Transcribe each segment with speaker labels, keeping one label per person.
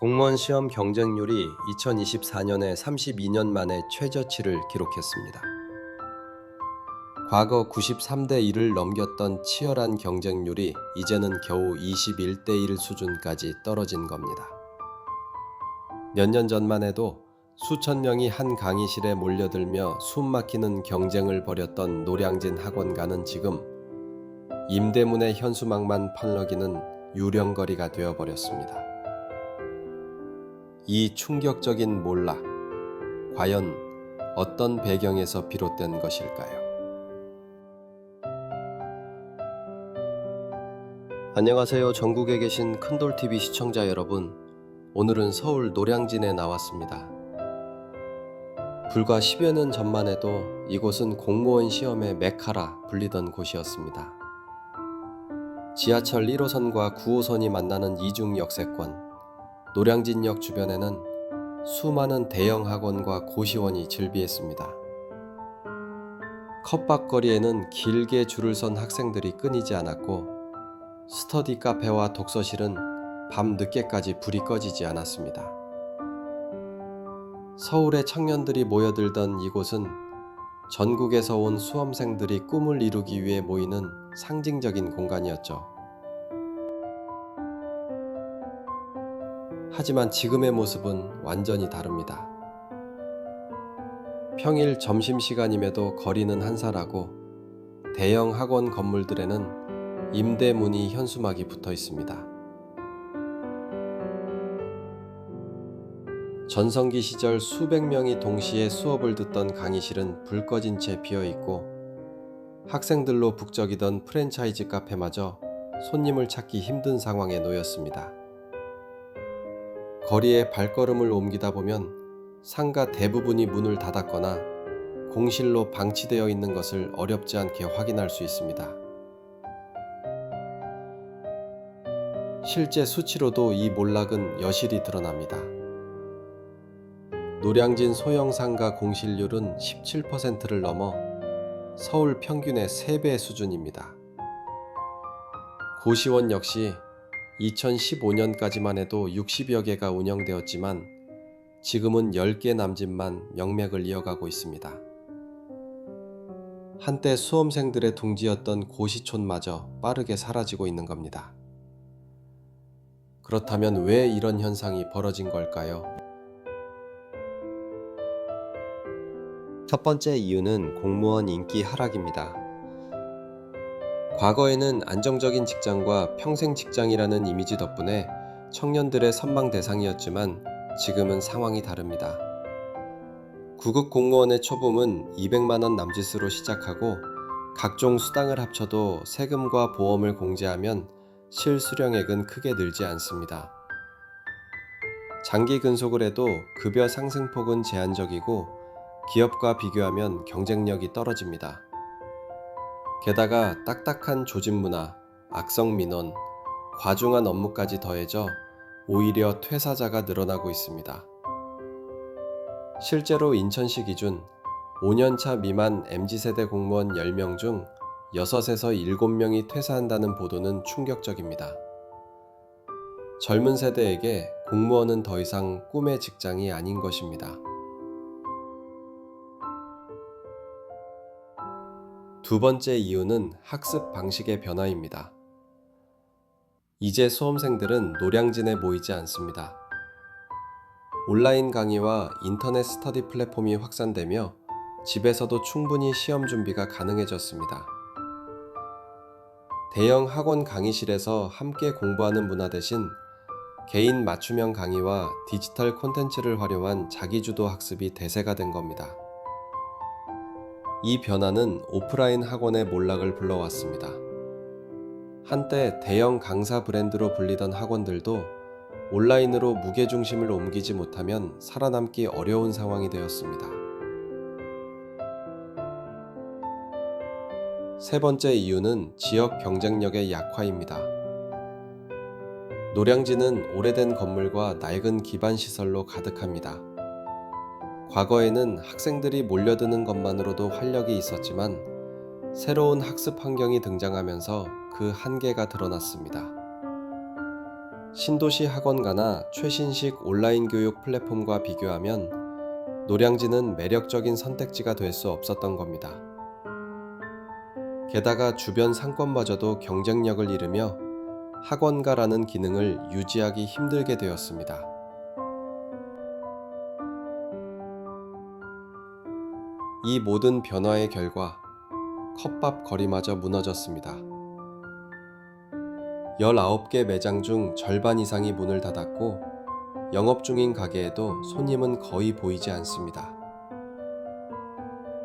Speaker 1: 공무원 시험 경쟁률이 2024년에 32년 만에 최저치를 기록했습니다. 과거 93대 1을 넘겼던 치열한 경쟁률이 이제는 겨우 21대 1 수준까지 떨어진 겁니다. 몇 년 전만 해도 수천 명이 한 강의실에 몰려들며 숨막히는 경쟁을 벌였던 노량진 학원가는 지금 임대문의 현수막만 펄럭이는 유령거리가 되어버렸습니다. 이 충격적인 몰락, 과연 어떤 배경에서 비롯된 것일까요? 안녕하세요. 전국에 계신 큰돌TV 시청자 여러분. 오늘은 서울 노량진에 나왔습니다. 불과 10여 년 전만 해도 이곳은 공무원 시험의 메카라 불리던 곳이었습니다. 지하철 1호선과 9호선이 만나는 이중 역세권, 노량진역 주변에는 수많은 대형 학원과 고시원이 즐비했습니다. 컵밥거리에는 길게 줄을 선 학생들이 끊이지 않았고 스터디 카페와 독서실은 밤 늦게까지 불이 꺼지지 않았습니다. 서울의 청년들이 모여들던 이곳은 전국에서 온 수험생들이 꿈을 이루기 위해 모이는 상징적인 공간이었죠. 하지만 지금의 모습은 완전히 다릅니다. 평일 점심시간임에도 거리는 한산하고 대형 학원 건물들에는 임대 문이 현수막이 붙어 있습니다. 전성기 시절 수백 명이 동시에 수업을 듣던 강의실은 불 꺼진 채 비어 있고 학생들로 북적이던 프랜차이즈 카페마저 손님을 찾기 힘든 상황에 놓였습니다. 거리에 발걸음을 옮기다 보면 상가 대부분이 문을 닫았거나 공실로 방치되어 있는 것을 어렵지 않게 확인할 수 있습니다. 실제 수치로도 이 몰락은 여실히 드러납니다. 노량진 소형 상가 공실률은 17%를 넘어 서울 평균의 3배 수준입니다. 고시원 역시 2015년까지만 해도 60여 개가 운영되었지만 지금은 10개 남짓만 명맥을 이어가고 있습니다. 한때 수험생들의 둥지였던 고시촌마저 빠르게 사라지고 있는 겁니다. 그렇다면 왜 이런 현상이 벌어진 걸까요? 첫 번째 이유는 공무원 인기 하락입니다. 과거에는 안정적인 직장과 평생 직장이라는 이미지 덕분에 청년들의 선망 대상이었지만 지금은 상황이 다릅니다. 구급 공무원의 초봉은 200만원 남짓으로 시작하고 각종 수당을 합쳐도 세금과 보험을 공제하면 실수령액은 크게 늘지 않습니다. 장기 근속을 해도 급여 상승폭은 제한적이고 기업과 비교하면 경쟁력이 떨어집니다. 게다가 딱딱한 조직 문화, 악성 민원, 과중한 업무까지 더해져 오히려 퇴사자가 늘어나고 있습니다. 실제로 인천시 기준 5년차 미만 MZ세대 공무원 10명 중 6에서 7명이 퇴사한다는 보도는 충격적입니다. 젊은 세대에게 공무원은 더 이상 꿈의 직장이 아닌 것입니다. 두 번째 이유는 학습 방식의 변화입니다. 이제 수험생들은 노량진에 모이지 않습니다. 온라인 강의와 인터넷 스터디 플랫폼이 확산되며 집에서도 충분히 시험 준비가 가능해졌습니다. 대형 학원 강의실에서 함께 공부하는 문화 대신 개인 맞춤형 강의와 디지털 콘텐츠를 활용한 자기주도 학습이 대세가 된 겁니다. 이 변화는 오프라인 학원의 몰락을 불러왔습니다. 한때 대형 강사 브랜드로 불리던 학원들도 온라인으로 무게중심을 옮기지 못하면 살아남기 어려운 상황이 되었습니다. 세 번째 이유는 지역 경쟁력의 약화입니다. 노량진은 오래된 건물과 낡은 기반 시설로 가득합니다. 과거에는 학생들이 몰려드는 것만으로도 활력이 있었지만 새로운 학습 환경이 등장하면서 그 한계가 드러났습니다. 신도시 학원가나 최신식 온라인 교육 플랫폼과 비교하면 노량진은 매력적인 선택지가 될 수 없었던 겁니다. 게다가 주변 상권마저도 경쟁력을 잃으며 학원가라는 기능을 유지하기 힘들게 되었습니다. 이 모든 변화의 결과 컵밥 거리마저 무너졌습니다. 19개 매장 중 절반 이상이 문을 닫았고 영업 중인 가게에도 손님은 거의 보이지 않습니다.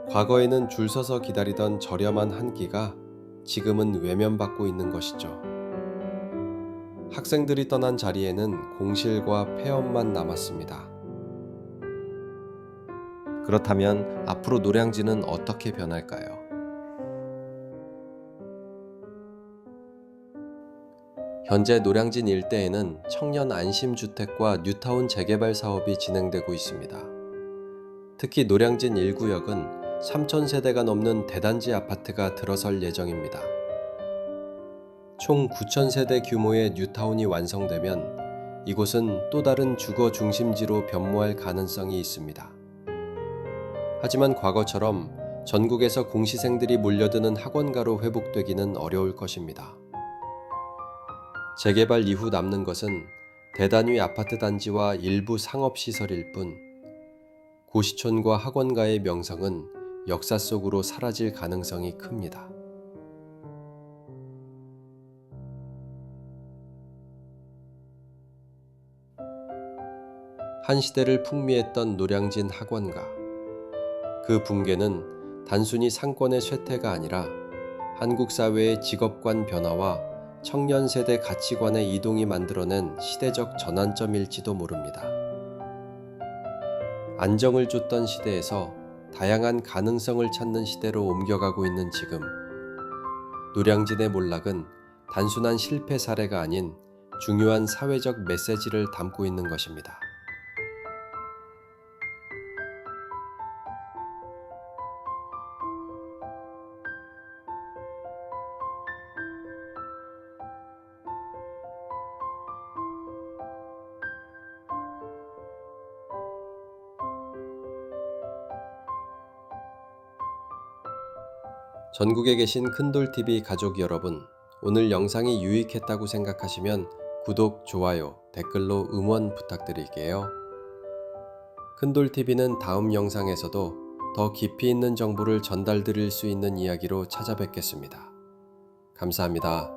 Speaker 1: 과거에는 줄 서서 기다리던 저렴한 한 끼가 지금은 외면받고 있는 것이죠. 학생들이 떠난 자리에는 공실과 폐업만 남았습니다. 그렇다면 앞으로 노량진은 어떻게 변할까요? 현재 노량진 일대에는 청년 안심주택과 뉴타운 재개발 사업이 진행되고 있습니다. 특히 노량진 1구역은 3,000세대가 넘는 대단지 아파트가 들어설 예정입니다. 총 9,000세대 규모의 뉴타운이 완성되면 이곳은 또 다른 주거 중심지로 변모할 가능성이 있습니다. 하지만 과거처럼 전국에서 공시생들이 몰려드는 학원가로 회복되기는 어려울 것입니다. 재개발 이후 남는 것은 대단위 아파트 단지와 일부 상업시설일 뿐 고시촌과 학원가의 명성은 역사 속으로 사라질 가능성이 큽니다. 한 시대를 풍미했던 노량진 학원가. 그 붕괴는 단순히 상권의 쇠퇴가 아니라 한국 사회의 직업관 변화와 청년 세대 가치관의 이동이 만들어낸 시대적 전환점일지도 모릅니다. 안정을 줬던 시대에서 다양한 가능성을 찾는 시대로 옮겨가고 있는 지금, 노량진의 몰락은 단순한 실패 사례가 아닌 중요한 사회적 메시지를 담고 있는 것입니다. 전국에 계신 큰돌TV 가족 여러분, 오늘 영상이 유익했다고 생각하시면 구독, 좋아요, 댓글로 응원 부탁드릴게요. 큰돌TV는 다음 영상에서도 더 깊이 있는 정보를 전달드릴 수 있는 이야기로 찾아뵙겠습니다. 감사합니다.